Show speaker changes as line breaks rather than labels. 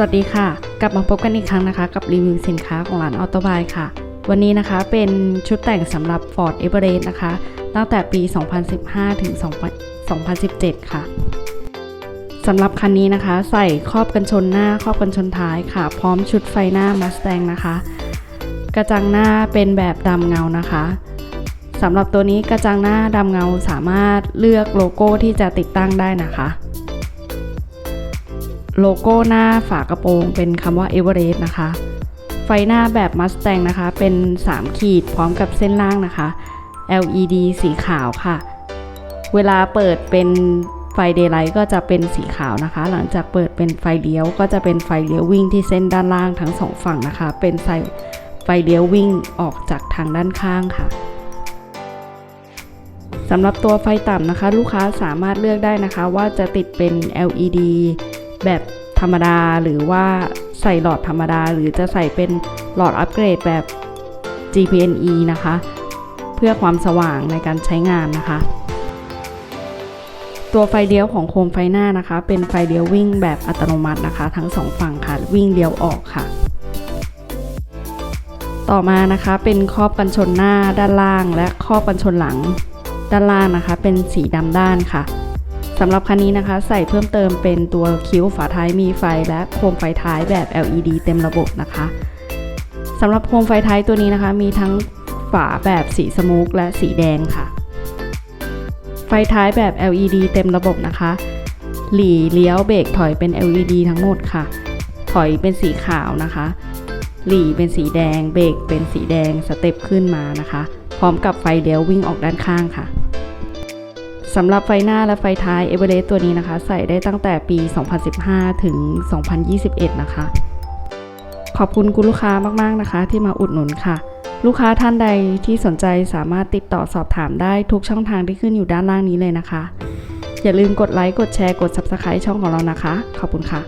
สวัสดีค่ะ กลับมาพบกันอีกครั้งนะคะ กับรีวิวสินค้าของร้านออโตบายค่ะ วันนี้นะคะเป็นชุดแต่งสำหรับ Ford Everest นะคะ ตั้งแต่ปี 2015 ถึง 2017 ค่ะสำหรับคันนี้นะคะ ใส่ครอบกันชนหน้าครอบกันชนท้ายค่ะ พร้อมชุดไฟหน้า Mustang นะคะ กระจังหน้าเป็นแบบดำเงานะคะสำหรับตัวนี้กระจังหน้าดำเงาสามารถเลือกโลโก้ที่จะติดตั้งได้นะคะ โลโก้หน้าฝากระโปรงเป็นคำว่า Everest นะคะ ไฟหน้าแบบ Mustang นะคะ เป็น 3 ขีดพร้อมกับเส้นล่างนะคะ LED สีขาวค่ะ เวลาเปิดเป็นไฟ Daylight ก็จะเป็นสีขาวนะคะ หลังจากเปิดเป็นไฟเลี้ยว ก็จะเป็นไฟเลี้ยววิ่งที่เส้นด้านล่างทั้งสองฝั่งนะคะ เป็นไฟไฟเลี้ยววิ่งออกจากทางด้านข้างค่ะสำหรับตัวไฟต่ำนะคะ ลูกค้าสามารถเลือกได้นะคะ ว่าจะติดเป็น LED แบบธรรมดาหรือว่าใส่หลอดธรรมดา หรือจะใส่เป็นหลอดอัปเกรดแบบ GPNE นะคะ เพื่อความสว่างในการใช้งานนะคะ ตัวไฟเลี้ยวของโคมไฟหน้านะคะ เป็นไฟเลี้ยววิ่งแบบอัตโนมัตินะคะ ทั้งสองฝั่งค่ะวิ่งเลี้ยวออกค่ะ ต่อมานะคะเป็นครอบกันชนหน้าด้านล่าง และครอบกันชนหลังด้านล่างนะคะ เป็นสีดำด้านค่ะ สำหรับคันนี้นะคะ ใส่เพิ่มเติมเป็นตัวคิ้วฝาท้ายมีไฟและโคมไฟท้ายแบบ LED เต็มระบบนะคะสำหรับโคมไฟท้ายตัวนี้นะคะ มีทั้งฝาแบบสีสมุกและสีแดงค่ะ ไฟท้ายแบบ LED เต็มระบบนะคะ หลีเลี้ยวเบรกถอยเป็น LED ทั้งหมดค่ะ ถอยเป็นสีขาวนะคะ หลีเป็นสีแดง เบรกเป็นสีแดงสเต็ปขึ้นมานะคะ พร้อมกับไฟเลี้ยววิ่งออกด้านข้างค่ะ สำหรับไฟหน้าและไฟท้ายเอเวอเรสต์ตัวนี้นะคะ ใส่ได้ตั้งแต่ปี 2015 ถึง 2021 นะคะ ขอบคุณคุณลูกค้ามาก ๆ นะคะ ที่มาอุดหนุนค่ะ ลูกค้าท่านใดที่สนใจสามารถติดต่อสอบถามได้ทุกช่องทางที่ขึ้นอยู่ด้านล่างนี้เลยนะคะ อย่าลืมกดไลค์ กดแชร์ กด Subscribe ช่องของเรานะคะ ขอบคุณค่ะ